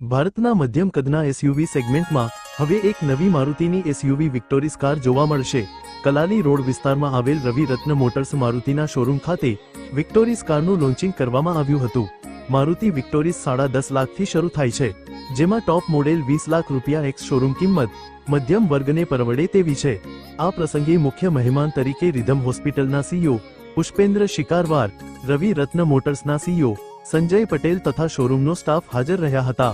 ભારતના મધ્યમ કદના એસયુવી સેગમેન્ટમાં હવે એક નવી મારુતિની એસયુવી વિક્ટોરિસ કાર જોવા મળશે. કલાલી રોડ વિસ્તારમાં આવેલ રવિ રત્ન મોટર્સ મારુતિના શોરૂમ ખાતે વિક્ટોરિસ કારનું લોન્ચિંગ કરવામાં આવ્યું હતું. મારુતિ વિક્ટોરિસ સાડા દસ લાખથી શરૂ થાય છે, જેમાં ટોપ મોડેલ વીસ લાખ રૂપિયા એક્સ શોરૂમ કિંમત મધ્યમ વર્ગને પરવડે તેવી છે. આ પ્રસંગે મુખ્ય મહેમાન તરીકે રિધમ હોસ્પિટલના સીઈઓ પુષ્પેન્દ્ર શિકારવાર, રવિ રત્ન મોટર્સના સીઈઓ સંજય પટેલ તથા શોરૂમનો સ્ટાફ હાજર રહ્યા હતા.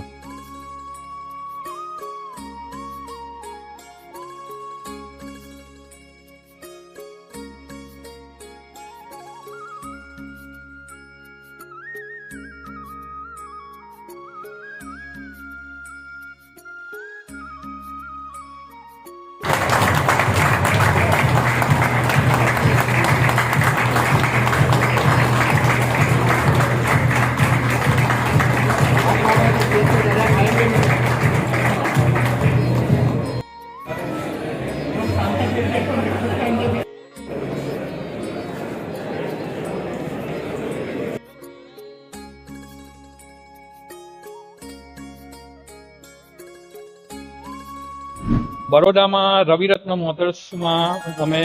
બરોડામાં રવિરત્ન મોટર્સમાં અમે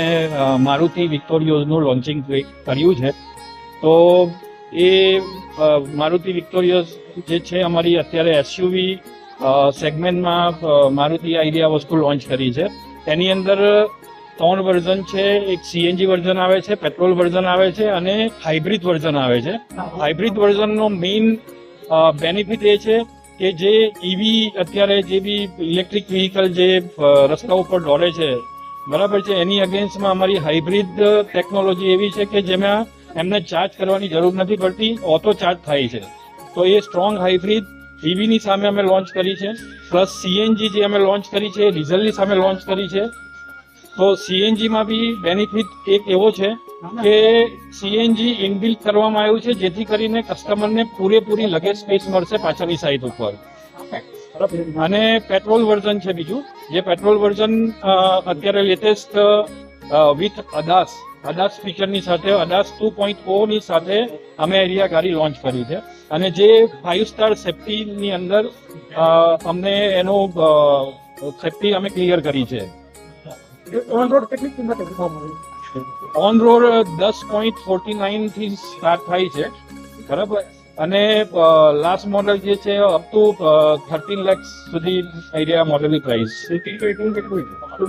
મારુતિ વિક્ટોરિયોઝનું લોન્ચિંગ કર્યું છે. તો એ મારુતિ વિક્ટોરિયોઝ જે છે અમારી અત્યારે એસયુવી સેગમેન્ટમાં મારુતિ આઈડિયા વસ્તુ લોન્ચ કરી છે. એની અંદર ત્રણ વર્ઝન છે એક સીએનજી વર્ઝન આવે છે પેટ્રોલ વર્ઝન આવે છે અને હાઇબ્રિડ વર્ઝન આવે છે. હાઇબ્રિડ વર્ઝનનો મેઇન બેનિફિટ એ છે કે જે ઈવી અત્યારે જે બી ઇલેક્ટ્રિક વ્હીકલ જે રસ્તા ઉપર દોડે છે, બરાબર છે, એની અગેન્સ્ટમાં અમારી હાઇબ્રિડ ટેકનોલોજી એવી છે કે જેમાં એમને ચાર્જ કરવાની જરૂર નથી પડતી ઓટો ચાર્જ થાય છે. તો એ સ્ટ્રોંગ હાઇબ્રિડ ઈવીની સામે અમે લોન્ચ કરી છે પ્લસ સીએનજી જે અમે લોન્ચ કરી છે ડીઝલની સામે લોન્ચ કરી છે. તો સીએનજીમાં બી બેનિફિટ એક એવો છે કે સીએનજી ઇનબિલ્ટ કરવામાં આવ્યું છે, જેથી કરીને કસ્ટમરને પૂરેપૂરી લગેજ સ્પેસ મળશે પાછળની સાઈડ ઉપર. અને પેટ્રોલ વર્ઝન છે બીજું, જે પેટ્રોલ વર્ઝન અત્યારે લેટેસ્ટ વિથ અદાસ અદાસ ફીચરની સાથે અદાસ ટુ પોઈન્ટની સાથે અમે એરિયા ગાડી લોન્ચ કરી છે. અને જે ફાઇવ સ્ટાર સેફ્ટીની અંદર અમને એનો સેફ્ટી અમે ક્લિયર કરી છે. ઓન રોડ કેટલી કિંમત ઓન રોડ દસ પોઈન્ટ ફોર્ટી નાઇનથી સ્ટાર્ટ થાય છે. બરાબર? અને લાસ્ટ મોડલ જે છે અપ ટુ થર્ટીન લેક્સ સુધી આઈડિયા મોડલની પ્રાઇસ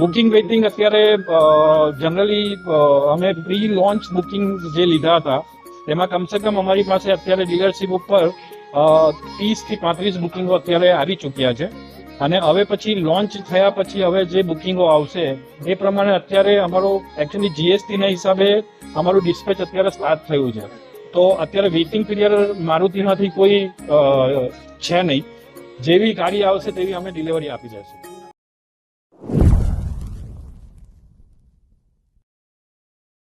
બુકિંગ વેઇટિંગ અત્યારે જનરલી અમે પ્રી લોન્ચ બુકિંગ જે લીધા હતા તેમાં કમસે કમ અમારી પાસે અત્યારે ડીલરશીપ ઉપર ત્રીસથી પાંત્રીસ બુકિંગો અત્યારે આવી ચૂક્યા છે. અને હવે પછી લોન્ચ થયા પછી હવે જે બુકિંગો આવશે, એ પ્રમાણે અત્યારે અમારો એકચ્યુઅલી જીએસટી ના હિસાબે અમારું ડિસ્પેચ અત્યારે સ્ટાર્ટ થયું છે. તો અત્યારે વેઇટિંગ પીરિયડ મારુતિમાંથી કોઈ છે નહીં. જેવી ગાડી આવશે તેવી અમે ડિલિવરી આપી દેશું